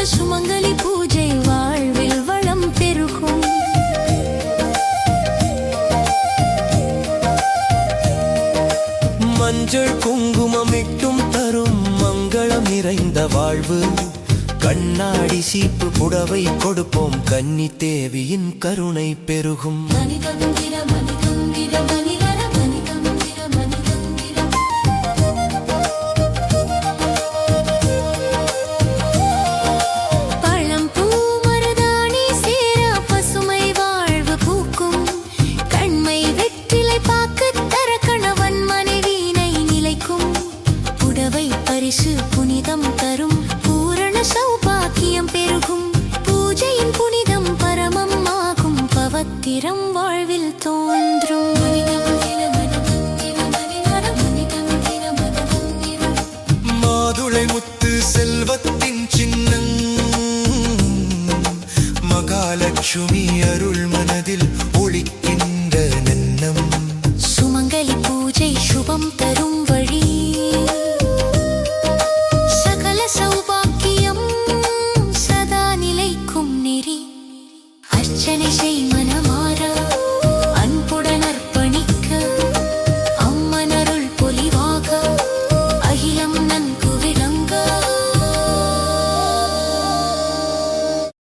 சுமங்கலி பூஜை வாழ்வில் வளம் பெருகும். மஞ்சள் குங்குமமிட்டும் தரும் மங்களம் நிறைந்த வாழ்வு. கண்ணாடி சீப்பு புடவை கொடுப்போம் கன்னி தேவியின் கருணை பெருகும். இயேசு புனிதம் தரும். பூரண சௌபாக்கியம் பெருகும். பூஜையின் புனிதம் பரமம் ஆகும் பவத்திரம் வாழ்வில் தோன்றும். மாதுளை முத்து செல்வத்தின் சின்னம். மகாலட்சுமி அருள் மனதில் 是你心。